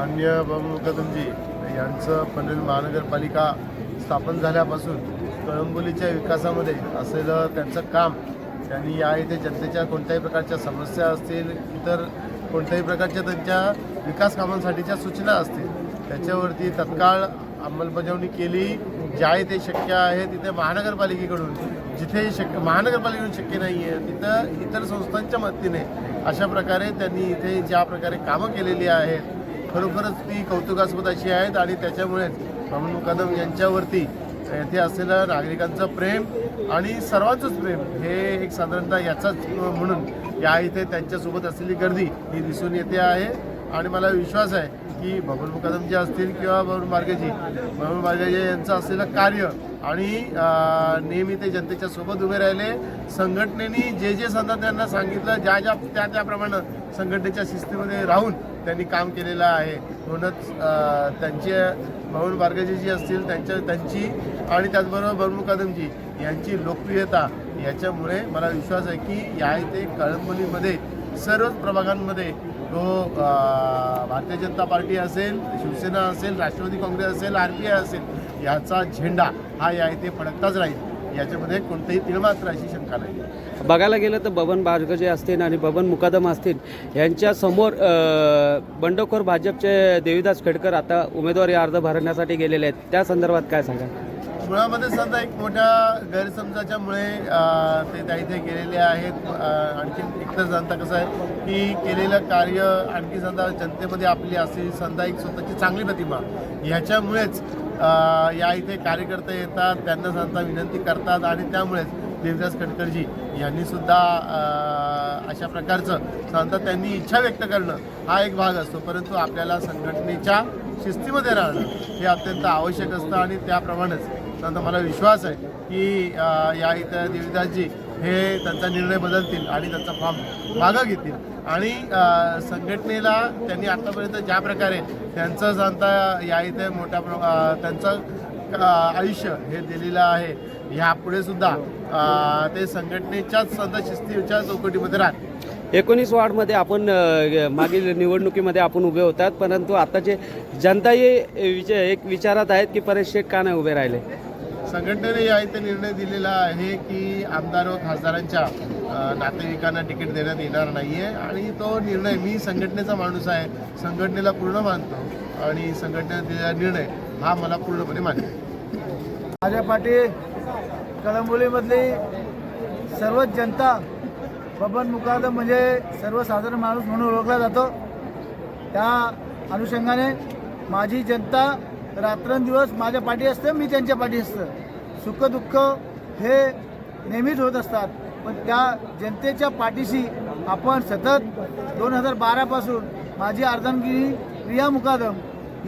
माननीय बाबू कदमजी यांचं पनवेल महानगरपालिका स्थापन झाल्यापासून कळंबोलीच्या विकासामध्ये असलेलं त्यांचं काम त्यांनी या इथे जनतेच्या कोणत्याही प्रकारच्या समस्या असतील इतर कोणत्याही प्रकारच्या त्यांच्या विकास कामांसाठीच्या सूचना असतील त्याच्यावरती तत्काळ अंमलबजावणी केली. ज्या इथे शक्य आहे तिथे महानगरपालिकेकडून जिथे शक्य महानगरपालिकेकडून शक्य नाही आहे तिथं इतर संस्थांच्या मदतीने अशा प्रकारे त्यांनी इथे ज्या प्रकारे कामं केलेली आहेत खरोखरच ती कौतुकास्पद अशी आहेत आणि त्याच्यामुळेच बाबू कदम यांच्यावरती येथे असलेलं नागरिकांचं प्रेम आणि सर्वांचंच प्रेम हे एक साधारणतः याचाच म्हणून या इथे त्यांच्यासोबत असलेली गर्दी ही दिसून येते आहे. आणि मला विश्वास आहे की बबन मुकदम जे असतील किंवा बबन मार्गेजी बबन मार्गेजी यांचं असलेलं कार्य आणि नेहमी ते जनतेच्या सोबत उभे राहिले. संघटनेनी जे जे संत त्यांना सांगितलं ज्या ज्या त्या त्याप्रमाणे संघटनेच्या शिस्तीमध्ये राहून त्यांनी काम केलेलं आहे. म्हणूनच त्यांचे भाऊन बार्गजी जी असतील त्यांच्या त्यांची आणि त्याचबरोबर बबनू कदमजी यांची लोकप्रियता याच्यामुळे मला विश्वास आहे की या इथे कळंबोलीमध्ये सर्वच प्रभागांमध्ये तो भारतीय जनता पार्टी असेल शिवसेना असेल राष्ट्रवादी काँग्रेस असेल आर पी आय असेल याचा झेंडा हा या इथे फडकताच राहील. याच्यामध्ये कोणतेही तिळमात्र अशी शंका नाही. बघायला गेलं तर बबन बारगजे असतील आणि बबन मुकादम असतील यांच्या समोर बंडखोर भाजपचे देवीदास खेडकर आता उमेदवारी अर्ज भरण्यासाठी गेलेले आहेत. त्या संदर्भात काय सांगा? मुळामध्ये समजा एक मोठ्या गैरसमजाच्यामुळे ते त्या इथे गेलेले आहेत. आणखी एकतर जनता कसं आहे की केलेलं कार्य आणखी समजा जनतेमध्ये आपली असलेली समजा एक स्वतःची चांगली प्रतिमा. ह्याच्यामुळेच या इथे कार्यकर्ते येतात त्यांना सांगता विनंती करतात आणि त्यामुळेच देवदास खडकरजी यांनी सुद्धा अशा प्रकारचं सांगतात. त्यांनी इच्छा व्यक्त करणं हा एक भाग असतो परंतु आपल्याला संघटनेच्या शिस्तीमध्ये राहणं हे अत्यंत आवश्यक असतं आणि त्याप्रमाणेच त्यांचा मला विश्वास आहे की या इथं देवीदासजी हे त्यांचा निर्णय बदलतील आणि त्यांचा फॉर्म मागं घेतील. आणि संघटनेला त्यांनी आत्तापर्यंत ज्या प्रकारे त्यांचं सांगता या इथे मोठ्या प्र त्यांचं आयुष्य हे दिलेलं आहे ह्यापुढे सुद्धा ते संघटनेच्याच सध्या शिस्तीच्या चौकटीमध्ये राहतील. एकोणीस वार्डमध्ये आपण मागील निवडणुकीमध्ये आपण उभे होतात परंतु आताचे जनताही विच एक विचारात आहेत की परेश शेख का नाही उभे राहिले? संघटनेने या इथे निर्णय दिलेला आहे की आमदार व खासदारांच्या नातेवाईकांना तिकीट देण्यात येणार नाही आहे आणि तो निर्णय मी संघटनेचा माणूस आहे संघटनेला पूर्ण मानतो आणि संघटनेने दिलेला निर्णय हा मला पूर्णपणे मान्य आहे. माझ्या पाठी कळंबोलीमधली सर्वच जनता बबन मुकादम म्हणजे सर्वसाधारण माणूस म्हणून ओळखला जातो. त्या अनुषंगाने माझी जनता रात्रंदिवस माझ्या पाठी असते मी त्यांच्या पाठी असतं. सुखदुःख हे नेहमीच होत असतात. पण त्या जनतेच्या पाठीशी आपण सतत दोन हजार बारापासून माझी अर्धांगिरी प्रिया मुकादम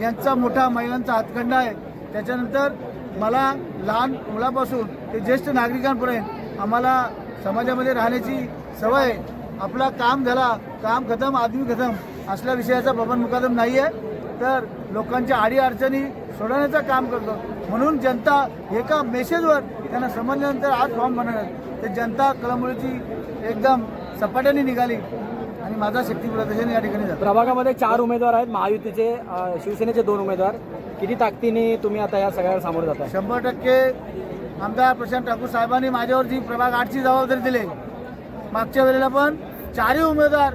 यांचा मोठा महिलांचा हातखंडा आहे. त्याच्यानंतर मला लहान मुलापासून ते ज्येष्ठ नागरिकांपर्यंत आम्हाला समाजामध्ये राहण्याची सवय आहे. आपला काम झाला काम खतम आदमी खतम असल्या विषयाचा बबन मुकादम नाही आहे तर लोकांच्या आडी अडचणी सोडवण्याचं काम करतो. म्हणून जनता एका मेसेजवर त्यांना समजल्यानंतर आज फॉर्म बनवणार ते जनता कळंबोलीची एकदम सपाट्याने निघाली आणि माझा शक्ती प्रदर्शन या ठिकाणी झालं. प्रभागामध्ये चार उमेदवार आहेत. महायुतीचे शिवसेनेचे दोन उमेदवार. किती ताकदीने तुम्ही आता या सगळ्याला सामोरं जाताय? शंभर टक्के आमदार प्रशांत ठाकूर साहेबांनी माझ्यावर जी प्रभाग आठची जबाबदारी दिली. मागच्या वेळेला पण चारही उमेदवार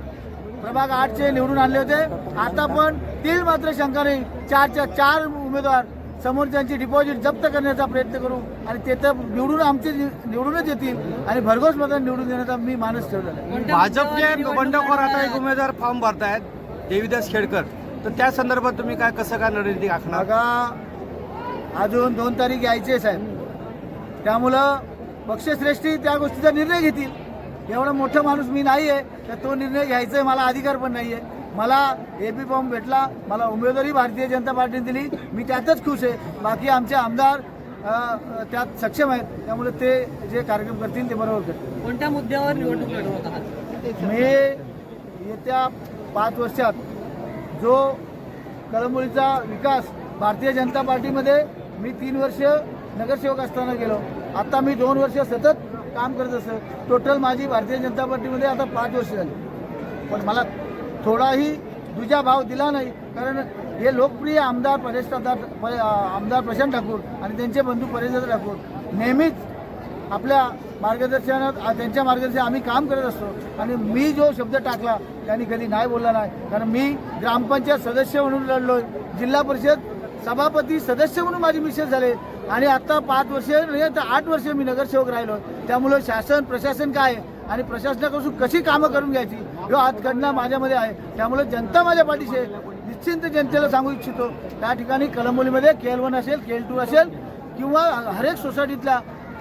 प्रभाग आठचे निवडून आणले होते. आता पण तीन मात्र शंका नाही चारच्या चार उमेदवार समोरच्यांची डिपॉझिट जप्त करण्याचा प्रयत्न करू आणि ते तर निवडून आमचे निवडूनच येतील आणि भरघोस मतदान निवडून देण्याचा मी मानस ठेवलेला भाजपचे बंडखोर आता एक उमेदवार फॉर्म भरतायत देवीदास खेडकर. तर त्या संदर्भात तुम्ही काय कसं काय रणनीती आखणार? बघा अजून दोन तारीख यायचे आहे, साहेब. त्यामुळं पक्षश्रेष्ठी त्या गोष्टीचा निर्णय घेतील. एवढा मोठा माणूस मी नाही आहे तर तो निर्णय घ्यायचा आहे मला अधिकार पण नाही आहे मला ए पी फॉर्म भेटला मला उमेदवारी भारतीय जनता पार्टीने दिली मी त्यातच खुश आहे. बाकी आमचे आमदार त्यात सक्षम आहेत त्यामुळे ते जे कार्यक्रम करतील ते बरोबर करतील. कोणत्या मुद्द्यावर निवडणूक लढवत आहात मी येत्या पाच वर्षात जो कळंबोलीचा विकास भारतीय जनता पार्टीमध्ये मी तीन वर्ष नगरसेवक असताना गेलो आता मी दोन वर्ष सतत काम करत असं. टोटल माझी भारतीय जनता पार्टीमध्ये आता पाच वर्ष झाली. पण मला थोडाही दुजा भाव दिला नाही. कारण हे लोकप्रिय आमदार परेश परे- आमदार प्रशांत ठाकूर आणि त्यांचे बंधू परेशदादा ठाकूर नेहमीच आपल्या मार्गदर्शनात त्यांच्या मार्गदर्शन आम्ही काम करत असतो. आणि मी जो शब्द टाकला त्यांनी कधी नाही बोलला नाही. कारण मी ग्रामपंचायत सदस्य म्हणून लढलो जिल्हा परिषद सभापती सदस्य म्हणून माझी मिसेस झाले. आणि आता पाच वर्ष म्हणजे नाही तर आठ वर्ष मी नगरसेवक राहिलो. त्यामुळं शासन प्रशासन काय आहे? आणि प्रशासनाकडून कशी कामं करून घ्यायची? ह्यो हातखंडा माझ्यामध्ये आहे. त्यामुळे जनता माझ्या पाठीशी आहे. निश्चिंत जनतेला सांगू इच्छितो. त्या ठिकाणी कलंबोलीमध्ये के एल वन असेल के एल टू असेल किंवा हरेक सोसायटीतल्या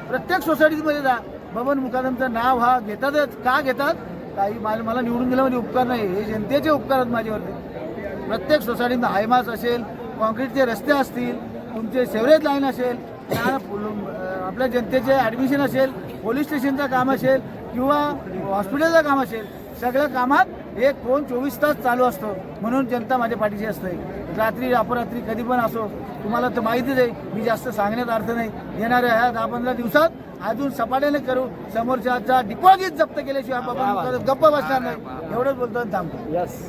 प्रत्येक सोसायटीमध्ये जा. बबन मुकादमचं नाव हा घेतातच. का घेतात? काही मला मला निवडून दिलं म्हणजे उपकार नाही. हे जनतेचे उपकार आहेत माझ्यावरती. प्रत्येक सोसायटीत हायमास असेल कॉन्क्रीटचे रस्ते असतील तुमचे सेवरेज लाईन असेल आपल्या जनतेचे ॲडमिशन असेल पोलीस स्टेशनचं काम असेल किंवा हॉस्पिटलचं काम असेल सगळ्या कामात एक फोन चोवीस तास चालू असतो. म्हणून जनता माझ्या पाठीशी असते. रात्री अपरात्री कधी पण असो तुम्हाला तर माहितीच आहे मी जास्त सांगण्यात अर्थ नाही. येणाऱ्या ह्या दहा पंधरा दिवसात अजून सपाट्याने करू. समोरच्याचा डिपॉझिट जप्त केल्याशिवाय बाबा गप्प बसणार नाही. एवढंच बोलतो थांबतो. यस